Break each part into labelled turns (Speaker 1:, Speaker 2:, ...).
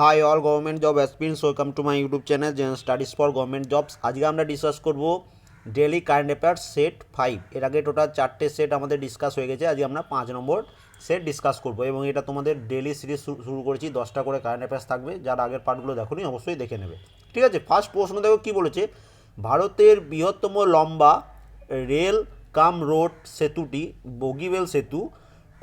Speaker 1: Hi all government job aspirants welcome to my YouTube channel Zen studies for government jobs আজকে আমরা discuss করব daily current affairs set five এর আগে total চারটে set আমাদের discuss হয়ে গেছে, আজকে আমরা পাঁচ নম্বর সেট ডিসকাস করব এবং এটা তোমাদের ডেলি সিরিজ শুরু করেছি, দশটা করে কারেন্ট অ্যাফেয়ার্স থাকবে, যারা আগের পার্টগুলো দেখোনি অবশ্যই দেখে নেবে। ঠিক আছে ফার্স্ট প্রশ্ন দেখো কী বলেছে, ভারতের বৃহত্তম লম্বা রেল কাম রোড সেতুটি বগিবেল সেতু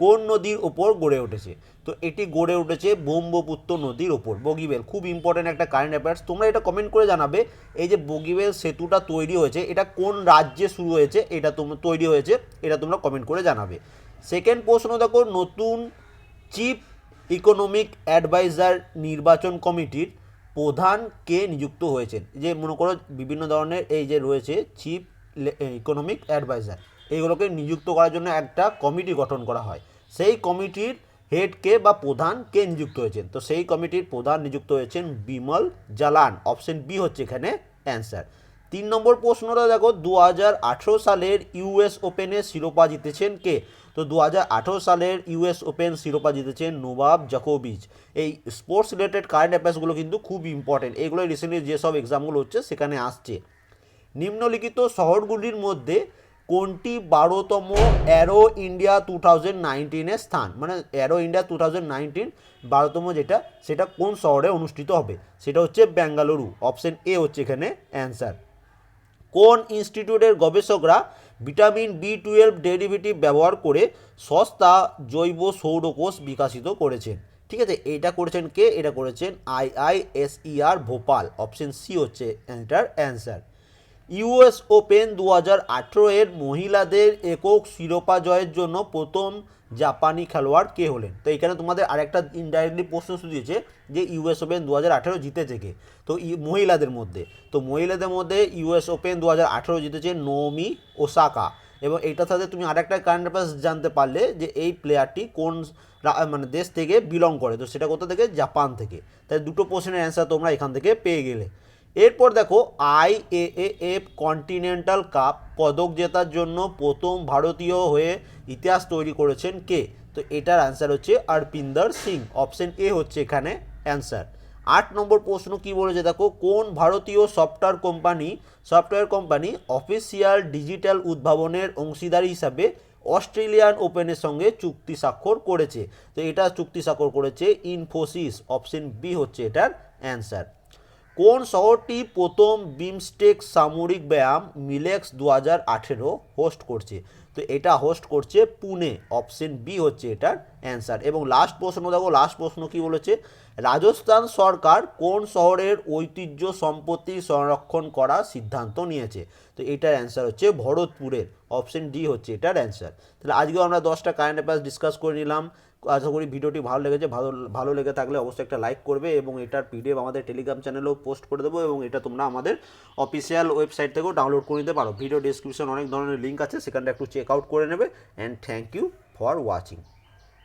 Speaker 1: কোন নদীর ওপর গড়ে উঠেছে? তো এটি গড়ে উঠেছে ব্রহ্মপুত্র নদীর ওপর। বগিবেল, খুব ইম্পর্টেন্ট একটা কারেন্ট অ্যাফেয়ার্স তোমরা এটা কমেন্ট করে জানাবে, এই যে বগিবেল সেতুটা তৈরি হয়েছে, এটা কোন রাজ্যে শুরু হয়েছে, এটা তোমরা তৈরি হয়েছে, এটা তোমরা কমেন্ট করে জানাবে। সেকেন্ড প্রশ্ন দেখো, নতুন চিফ ইকোনমিক অ্যাডভাইজার নির্বাচন কমিটির প্রধান কে নিযুক্ত হয়েছেন? যে মনে করো বিভিন্ন ধরনের এই যে রয়েছে চিফ ইকোনমিক অ্যাডভাইজার এইগুলোকে নিযুক্ত করার জন্য একটা কমিটি গঠন করা হয়। সেই কমিটির হেড কে বা প্রধান কে নিযুক্ত হয়েছেন। তো সেই কমিটির প্রধান নিযুক্ত হয়েছেন বিমল জালান। অপশন বি হচ্ছে এখানে অ্যান্সার। তিন নম্বর প্রশ্নটা দেখো দু হাজার আঠেরো সালের ইউএস ওপেনে শিরোপা জিতেছেন কে? তো দু হাজার আঠেরো সালের ইউএস ওপেন শিরোপা জিতেছেন নোবাব জাকোভিচ এই স্পোর্টস রিলেটেড কারেন্ট অ্যাফেয়ার্সগুলো কিন্তু খুব ইম্পর্টেন্ট এগুলো রিসেন্টলি যেসব এক্সামগুলো হচ্ছে সেখানে আসছে। নিম্নলিখিত শহরগুলির মধ্যে কোনটি বারোতম অ্যারো ইন্ডিয়া টু থাউজেন্ড স্থান? মানে aero India two thousand nineteen বারোতম যেটা, সেটা কোন শহরে অনুষ্ঠিত হবে? সেটা হচ্ছে বেঙ্গালুরু। অপশন এ হচ্ছে এখানে অ্যান্সার। কোন ইনস্টিটিউটের গবেষকরা ভিটামিন বি টুয়েলভ ডেরিভেটিভ ব্যবহার করে সস্তা জৈব সৌরকোষ বিকাশিত করেছেন? ঠিক আছে, এটা করেছেন কে? এটা করেছেন আইআইএসইআর ভোপাল। অপশন সি হচ্ছে এটার অ্যান্সার। ইউএস ওপেন দু হাজার আঠেরো এর মহিলাদের একক শিরোপা জয়ের জন্য প্রথম জাপানি খেলোয়াড় কে হলেন? তো এখানে তোমাদের আরেকটা ইনডাইরেক্টলি প্রশ্ন দিয়েছে যে ইউএস ওপেন দু হাজার আঠেরো জিতেছে কে? তো মহিলাদের মধ্যে। তো মহিলাদের মধ্যে ইউএস ওপেন দু হাজার আঠেরো জিতেছে নৌমি ওসাকা। এবং এইটার সাথে তুমি আরেকটা কারেন্ট অ্যাফেয়ার্স জানতে পারলে যে এই প্লেয়ারটি কোন মানে দেশ থেকে বিলং করে। তো সেটা কোথা থেকে? জাপান থেকে। তাই দুটো প্রশ্নের অ্যান্সার তোমরা এখান থেকে পেয়ে গেলে। এরপর দেখো, আই আইএএএফ কন্টিনেন্টাল কাপ পদক জেতার জন্য প্রথম ভারতীয় হয়ে ইতিহাস তৈরি করেছেন কে? তো এটার অ্যান্সার হচ্ছে অরপিন্দর সিং। অপশন এ হচ্ছে এখানে অ্যান্সার আট নম্বর প্রশ্ন কি বলেছে? দেখো, কোন ভারতীয় software company software company official digital উদ্ভাবনের অংশীদার হিসাবে অস্ট্রেলিয়ান ওপেনের সঙ্গে চুক্তি স্বাক্ষর করেছে? তো এটা চুক্তি স্বাক্ষর করেছে ইনফোসিস অপশন বি হচ্ছে এটার অ্যান্সার কোন শহরটি প্রথম বিমস্টেক সামরিক ব্যায়াম মিলেক্স দু হাজার আঠেরো হোস্ট করছে? তো এটা হোস্ট করছে পুনে অপশন বি হচ্ছে এটার অ্যান্সার এবং লাস্ট প্রশ্ন, দেখো লাস্ট প্রশ্ন কি বলেছে? রাজস্থান সরকার কোন শহরের ঐতিহ্য সম্পত্তি সংরক্ষণ করার সিদ্ধান্ত নিয়েছে? তো এটার অ্যান্সার হচ্ছে ভরতপুরের অপশন ডি হচ্ছে এটার অ্যান্সার তাহলে আজকেও আমরা দশটা কারেন্ট অ্যাফেয়ার্স ডিসকাস করে নিলাম। আশা করি ভিডিওটি ভালো লেগেছে। ভালো ভালো লেগে থাকলে অবশ্যই একটা লাইক করবে এবং এটার পিডিএফ আমাদের টেলিগ্রাম চ্যানেলেও পোস্ট করে দেবো এবং এটা তোমরা আমাদের অফিসিয়াল ওয়েবসাইট থেকেও ডাউনলোড করে নিতে পারো। ভিডিও ডিসক্রিপশন অনেক ধরনের লিঙ্ক আছে, সেখানটা একটু চেক আউট করে নেবে and thank you for watching